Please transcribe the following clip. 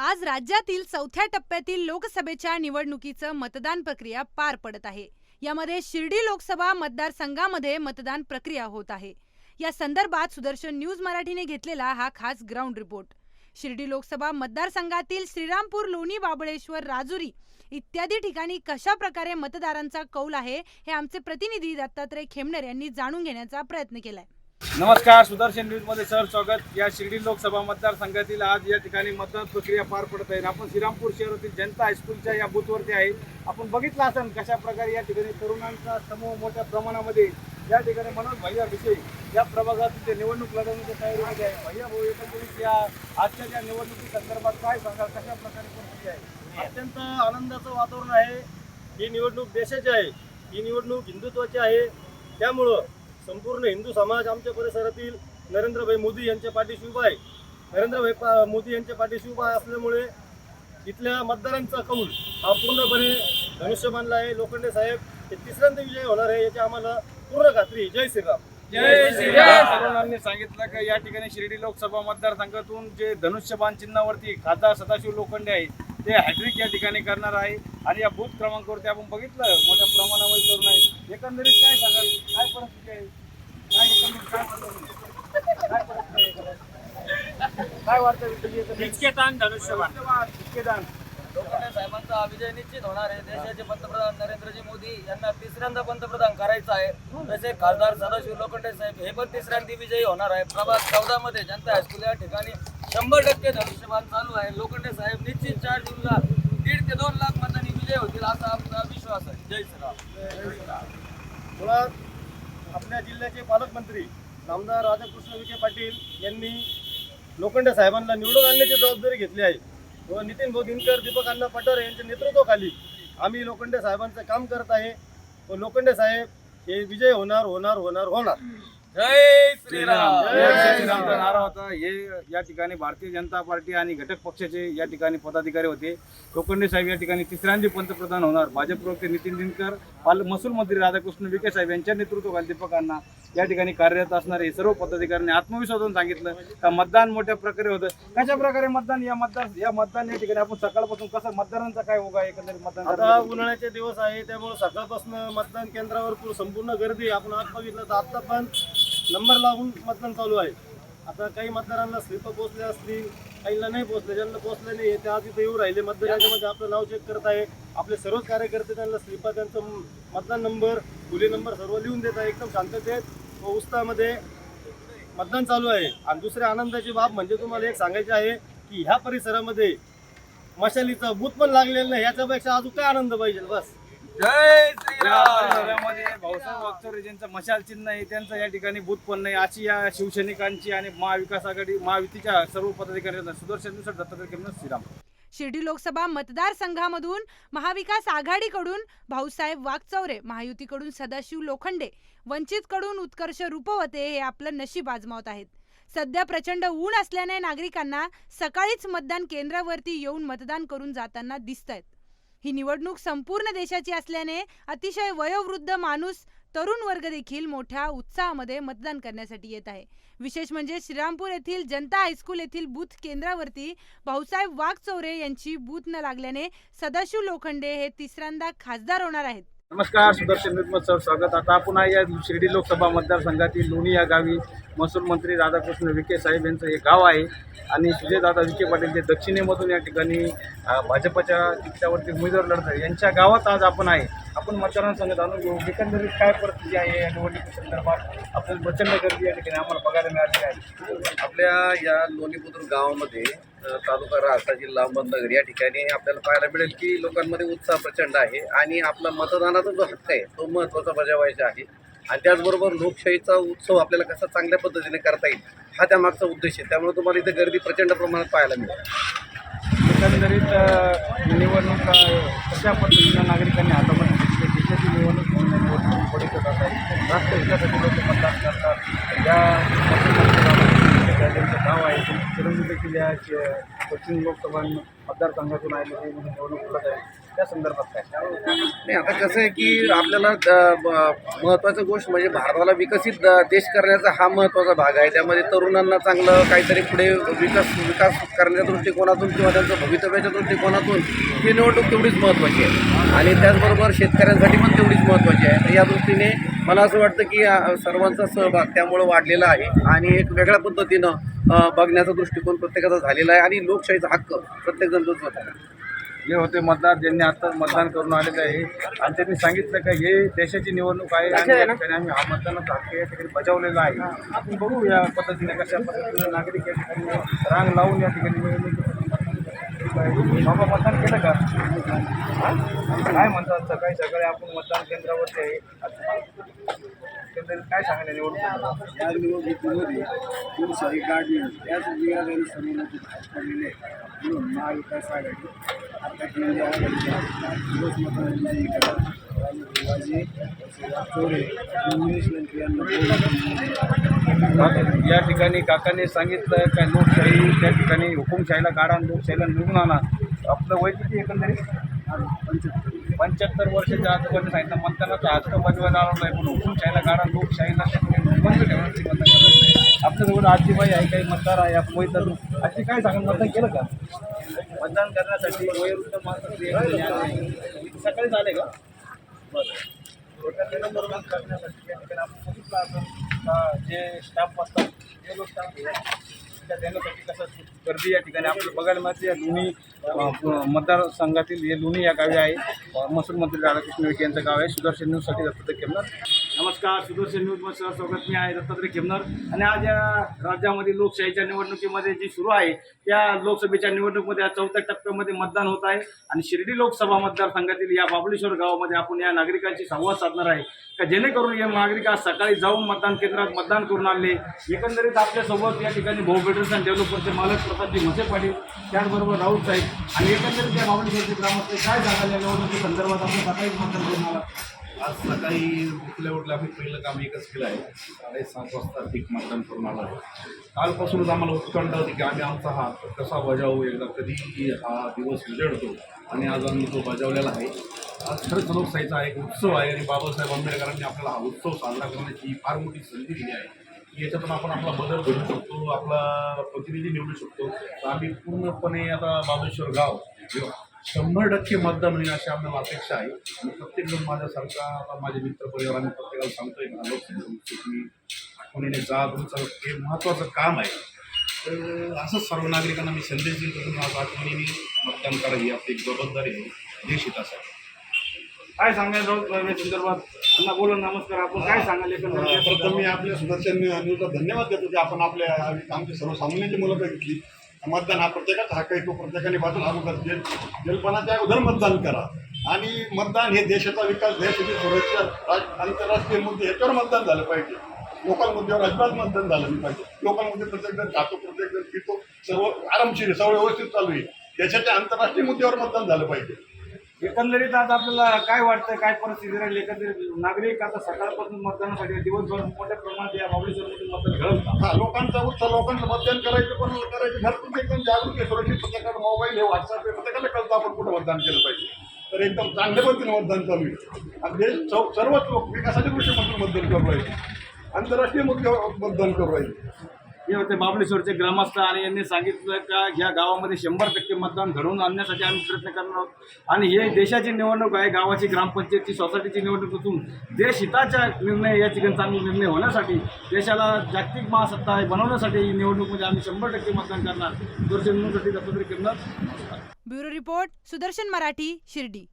आज राज्यातील चौथ्या टप्प्यातील लोकसभेच्या निवडणुकीचं मतदान प्रक्रिया पार पडत आहे. यामध्ये शिर्डी लोकसभा मतदारसंघामध्ये मतदान प्रक्रिया होत आहे. या संदर्भात सुदर्शन न्यूज मराठीने घेतलेला हा खास ग्राउंड रिपोर्ट. शिर्डी लोकसभा मतदारसंघातील श्रीरामपूर लोणी बाबळेश्वर राजुरी इत्यादी ठिकाणी कशा प्रकारे मतदारांचा कौल आहे हे आमचे प्रतिनिधी दत्तात्रय खेमणर यांनी जाणून घेण्याचा प्रयत्न केलाय. नमस्कार सुदर्शन न्यूजमध्ये सर स्वागत. या शिर्डी लोकसभा मतदारसंघातील आज या ठिकाणी मतदान प्रक्रिया पार पडत आहे. आपण श्रीरामपूर शहरातील जनता हायस्कूलच्या या बूथवरती आहे. आपण बघितलं असेल कशा प्रकारे या ठिकाणी तरुणांचा समूह मोठ्या प्रमाणामध्ये या ठिकाणी मनोज भैया विषयी या प्रभागातील ते निवडणूक लढवण्याच्या तयारीमध्ये आहे. भैया भाऊ एकंदरीत या आजच्या ज्या निवडणुकी संदर्भात काय सांगाल? कशा प्रकारे परिस्थिती आहे? अत्यंत आनंदाचं वातावरण आहे. ही निवडणूक देशाची आहे. ही निवडणूक हिंदुत्वाची आहे. त्यामुळं संपूर्ण हिंदू समाज आमच्या परिसरातील नरेंद्रभाई मोदी यांच्या पाठीशी उभा आहे. नरेंद्रभाई पा- मोदी यांच्या पाठीशी उभा असल्यामुळे इथल्या मतदारांचा कौल हा पूर्णपणे धनुष्यबाणला आहे. लोखंडे साहेब हे तिसऱ्यांदा विजय होणार आहे याची आम्हाला पूर्ण खात्री आहे. जय श्रीराम. जय श्रीराम. सांगितलं की या ठिकाणी शिर्डी लोकसभा मतदारसंघातून जे धनुष्यबाण चिन्हावरती खासदार सदाशिव लोखंडे आहे ते हॅट्रिक या ठिकाणी करणार आहे. आणि या बूथ क्रमांकावरती आपण बघितलं मोठ्या प्रमाणामध्ये तरुण आहे एकंदरीत काय सांगाल? काय परिस्थिती आहे? काय वाटतं? इचकेतान धनुष्यबाण. इतकेदान. लोखंडे साहेबांचा विजय निश्चित होणार आहे देशाचे पंतप्रधान नरेंद्रजी मोदी यांना तिसऱ्यांदा पंतप्रधान करायचं आहे तसे खासदार सदाशिव लोखंडे साहेब हे पण तिसऱ्यांदा विजयी होणार आहे प्रभाग चौदा मध्ये जनता हायस्कूल या ठिकाणी शंभर टक्के धनुष्यबाण चालू आहे लोखंडे साहेब निश्चित चार जूनला दीड ते दोन लाख मतांनी विजय होतील असा आमचा विश्वास आहे जय श्रीराम आपल्या जिल्ह्याचे पालकमंत्री नामदार राधाकृष्ण विखे पाटील यांनी लोखंडे साहेबांना निवडून आणण्याची जबाबदारी घेतली आहे. व नितीन भोगिनकर दीपक अण्णा पठारे यांच्या नेतृत्वाखाली आम्ही लोखंडे साहेबांचं काम करत आहे. व लोखंडे साहेब हे विजय होणार होणार होणार होणार. जय श्रीराम. श्रीराम. जय श्रीरामचा नारा होता. हे या ठिकाणी भारतीय जनता पार्टी आणि घटक पक्षाचे या ठिकाणी पदाधिकारी होते. लोखंडे साहेब या ठिकाणी तिसऱ्यांदा पंतप्रधान होणार. भाजप प्रवक्ते नितीन दिनकर पाल महसूल मंत्री राधाकृष्ण विखे साहेब यांच्या नेतृत्वाखाली दीपकांना या ठिकाणी कार्यरत असणारे सर्व पदाधिकाऱ्यांनी आत्मविश्वासातून सांगितलं का मतदान मोठ्या प्रकारे होतं. कशा प्रकारे मतदान? या मतदार या मतदान या ठिकाणी आपण सकाळपासून कसं मतदारांचा काय होगा एकंदरीत मतदान आता करताना? उन्हाळ्याचे दिवस आहे. त्यामुळे सकाळपासून मतदान केंद्रावर पूर- संपूर्ण गर्दी आपण आज बघितलं तर आता पण नंबर लावून मतदान चालू आहे. आता काही मतदारांना स्लिप पोचले असतील काहींना नाही पोचले ज्यांना पोचले नाही ते आज इथे येऊ राहिले. मतदार यादीमध्ये आपलं नाव चेक करत आहे. आपले सर्वच कार्यकर्ते त्यांना स्लिपा त्यांचं मतदान नंबर खुले नंबर सर्व लिहून देत आहे. एकदम शांततेत व उत्साहामध्ये मतदान चालू आहे. आणि दुसरी आनंदाची बाब म्हणजे तुम्हाला एक सांगायचे आहे की ह्या परिसरामध्ये मशालीचा बूथ पण लागलेला नाही. याच्यापेक्षा अजून काय आनंद पाहिजे? बस. जय या श्रीराम परिसरामध्ये ज्यांचं मशाल चिन्ह आहे त्यांचं या ठिकाणी बूथ पण नाही. अशी या शिवसैनिकांची आणि महाविकास आघाडी महायुतीच्या सर्व पदाधिकाऱ्यांना सुदर्शननुसार दत्तात्रय केंद्र श्रीराम. शिर्डी लोकसभा मतदारसंघामधून महाविकास आघाडीकडून भाऊसाहेब वाघचौरे महायुतीकडून सदाशिव लोखंडे वंचितकडून उत्कर्ष रुपवते हे आपलं नशीब आजमावत आहेत. सध्या प्रचंड ऊन असल्याने नागरिकांना सकाळीच मतदान केंद्रावरती येऊन मतदान करून जाताना दिसत आहेत ही निवडणूक संपूर्ण देशाची असल्याने अतिशय वयोवृद्ध माणूस तरुण वर्ग देखील मोठ्या उत्साहामध्ये मतदान करण्यासाठी येत आहे. विशेष म्हणजे श्रीरामपूर येथील जनता हायस्कूल येथील बूथ केंद्रावरती भाऊसाहेब वाघचौरे यांची बूथ न लागल्याने सदाशिव लोखंडे हे तिसऱ्यांदा खासदार होणार आहेत. नमस्कार सुदर्शन न्यूजमध्ये सर स्वागत. आता आपण आहे या शिर्डी लोकसभा मतदारसंघातील लोणी या गावी महसूल मंत्री राधाकृष्ण विखे साहेब यांचं हे गाव आहे. आणि सुजयदादा विखे पाटील ते दक्षिणेमधून या ठिकाणी भाजपच्या तिकिटावरती उमेदवार लढत आहे यांच्या गावात आज आपण आहे. आपण मतदारांसंगत आणून घेऊ. एकंदरीत काय परिस्थिती आहे या निवडणुकी संदर्भात? आपल्याला प्रचंड गर्दी या ठिकाणी आम्हाला बघायला मिळाली आहे. आपल्या या लोणीबुद्रुक गावामध्ये तालुका राहता जिल्हा अहमदनगर. या ठिकाणी आपल्याला पाहायला मिळेल की लोकांमध्ये उत्साह प्रचंड आहे आणि आपला मतदानाचा जो हक्क आहे तो महत्त्वाचा बजावायचा आहे. आणि त्याचबरोबर लोकशाहीचा उत्सव आपल्याला कसा चांगल्या पद्धतीने करता येईल हा त्यामागचा उद्देश आहे. त्यामुळे तुम्हाला इथे गर्दी प्रचंड प्रमाणात पाहायला मिळेल. एकंदरीत निवडणूक कशा पद्धतीनं नागरिकांनी हातामध्ये घेतली देशाची निवडणूक म्हणून लोक मतदान करतात. या त्यांचं गाव आहे. त्यांची चिरंजीव देखील या पश्चिम लोकसभा मतदारसंघातून आहे म्हणून निवडणूक लढत आहे. त्या संदर्भात काय? नाही आता कसं आहे की आपल्याला महत्त्वाचं गोष्ट म्हणजे भारताला विकसित देश करण्याचा हा महत्त्वाचा भाग आहे. त्यामध्ये तरुणांना चांगलं काहीतरी पुढे विकास विकास करण्याच्या दृष्टिकोनातून किंवा त्यांचं भवितव्याच्या दृष्टिकोनातून ही निवडणूक तेवढीच महत्त्वाची आहे. आणि त्याचबरोबर शेतकऱ्यांसाठी पण तेवढी या दृष्टीने मला असं वाटतं की सर्वांचा सहभाग त्यामुळं वाढलेला आहे आणि एक वेगळ्या पद्धतीनं बघण्याचा दृष्टिकोन प्रत्येकाचा झालेला आहे आणि लोकशाहीचा हक्क प्रत्येकजण तोच आहे हे होते मतदार ज्यांनी आता मतदान करून आलेले आहे आणि त्यांनी सांगितलं का हे देशाची निवडणूक आहे आणि आम्ही हा मतदानाचा हक्क या ठिकाणी बजावलेला आहे. आपण बघू या पद्धतीने कशा पद्धतीने नागरिक या ठिकाणी रांग लावून या ठिकाणी निवडणूक बाबा मतदान केलं का? काय म्हणतात सकाळी सकाळी आपण मतदान केंद्रावरती आहे? काय सांगायला निवडणूक या निवडणुकीमध्ये खूप सारी काढली त्याच विभागाने सर्वमत पडलेले आहे म्हणून महाविकास आघाडी आता केंद्रीय आघाडीच्या दिवस मतदान चोरे या ठिकाणी काकाने सांगितलं का लोकशाही त्या ठिकाणी हुकुमशाहीला काढा आणि लोकशाहीला निवडून आणा. आपलं वय किती एकंदरीत? पंच्याहत्तर वर्षाच्या आजोबांनी सांगितलं. मतदानाचा हक्क बजवायला आला नाही पण हुकुमशाहीला काढा लोकशाहीला बंद ठेवण्याची मतदान करायचं आहे. आपल्याजवळ आजीबाई आहे काही मतदार आहे आपण तर आजी काय सांगा मतदान केलं का? मतदान करण्यासाठी वयोवृद्ध माणसं नाही. सकाळीच आले का? जे स्टाफ असतात ते लोक देण्यासाठी कसं गर्दी या ठिकाणी आपल्याला बघायला मिळते. या लोणी मतदारसंघातील हे लोणी या गावी आहे. अं, महसूल मंत्री राधाकृष्ण विखे यांचं गाव आहे. सुदर्शन न्यूजसाठी दत्तात्रय खेमनर नमस्कार सुदर्शन न्यूजमध्ये सहज स्वागत. मी आहे दत्तात्रय खेमनर. आणि आज या राज्यामध्ये लोकशाहीच्या निवडणुकीमध्ये जी सुरू आहे त्या लोकसभेच्या निवडणुकीमध्ये या चौथ्या टप्प्यामध्ये मतदान होत आहे. आणि शिर्डी लोकसभा मतदारसंघातील या बाबलेश्वर गावामध्ये आपण या नागरिकांशी संवाद साधणार आहे. का जेणेकरून या नागरिक आज सकाळी जाऊन मतदान केंद्रात मतदान करून आणले एकंदरीत आपल्यासोबत या ठिकाणी भाऊ बेटर्स अँड डेव्हलपरचे मालक प्रतापजी म्हसे पाटील त्याचबरोबर राऊत साहेब. आणि एकंदरीत या बाबलेश्वरचे ग्रामस्थ काय सांगाल या निवडणुकी संदर्भात आपण सकाळी मतदान करून आला? आज सकाळी उठल्या उठल्या आम्ही पहिलं काम एकच केलं आहे. साडेसात वाजता ठीक मतदान करून आलं आहे. कालपासूनच आम्हाला उत्कंठ होती की आम्ही आमचा हा कसा बजावू एकदा कधी हा दिवस उजळतो आणि आज आम्ही तो बजावलेला आहे आज खरंच लोकशाहीचा एक उत्सव आहे आणि बाबासाहेब आंबेडकरांनी आपल्याला हा उत्सव साजरा करण्याची फार मोठी संधी दिली आहे. याच्यातून आपण आपला बदल घडू शकतो आपला प्रतिनिधी निवडू शकतो. तर आम्ही पूर्णपणे आता बाबेश्वर गाव शंभर टक्के मतदान होईल अशी आपल्याला अपेक्षा आहे. आणि प्रत्येकजण माझ्यासारखा आता माझे मित्र परिवार आम्ही प्रत्येकाला सांगतोय का लोकसभेचे तुम्ही आठवणीने जा तुमचं हे महत्त्वाचं काम आहे. तर असंच सर्व नागरिकांना मी संदेश देतो तुम्ही आज आठवणीने मतदान करा ही आपली एक जबाबदारी आहे देश हितासाठी. काय या संदर्भात अण्णा बोला नमस्कार आपण काय सांगाल प्रथम मी आपल्या सुदर्शन न्यूजला धन्यवाद देतो की आपण आपल्या आमची सर्वसामान्यांची मुलाखत घेतली. मतदान हा प्रत्येकाचा हक्क आहे तो प्रत्येकाने बाजूला अगोदर जेल जेलपणाच्या अगोदर मतदान करा. आणि मतदान हे देशाचा विकास देशाची सुरक्षा राज- आंतरराष्ट्रीय मुद्दे ह्याच्यावर मतदान झालं पाहिजे. लोकल मुद्द्यावर अजिबात मतदान झालं नाही पाहिजे. लोकल मुद्दे प्रत्येकजण खातो प्रत्येकजण पितो सर्व आरामशीर सर्व व्यवस्थित चालू आहे. देशाच्या आंतरराष्ट्रीय मुद्द्यावर मतदान झालं पाहिजे. एकंदरीत आज आपल्याला काय वाटतं काय परिस्थिती राहील? एकंदरीत नागरिक आता सकाळपासून मतदानासाठी दिवसभर मोठ्या प्रमाणात या बाबळेश्वरमध्ये मतदान घडत हा लोकांचा उत्साह लोकांचं मतदान करायचं पण करायचं घरपूर एकदम जागरूक आहे. सुरक्षित प्रत्येकाला मोबाईल हे व्हॉट्सअप हे प्रत्येकाला कळतं आपण कुठं मतदान केलं पाहिजे. तर एकदम चांगल्या पद्धतीने मतदान चालू आहे. आणि देश सर्व- सर्वच लोक विकासाच्या दृष्टीमधून मतदान करू राहिले. आंतरराष्ट्रीय मुद्द्यावर मतदान करू राहिले. हे होते बाबलेश्वरचे ग्रामस्थ आणि यांनी सांगितलं का या गावामध्ये शंभर टक्के मतदान घडवून आणण्यासाठी आम्ही प्रयत्न करणार आहोत. आणि हे देशाची निवडणूक आहे गावाची ग्रामपंचायतची सोसायटीची निवडणूक असून देश हिताच्या निर्णय या ठिकाणी चांगले निर्णय होण्यासाठी देशाला जागतिक महासत्ता आहे बनवण्यासाठी ही निवडणूकमध्ये आम्ही शंभर टक्के मतदान करणार. दूरदर्शनसाठी दत्तात्रय किरण ब्युरो रिपोर्ट सुदर्शन मराठी शिर्डी.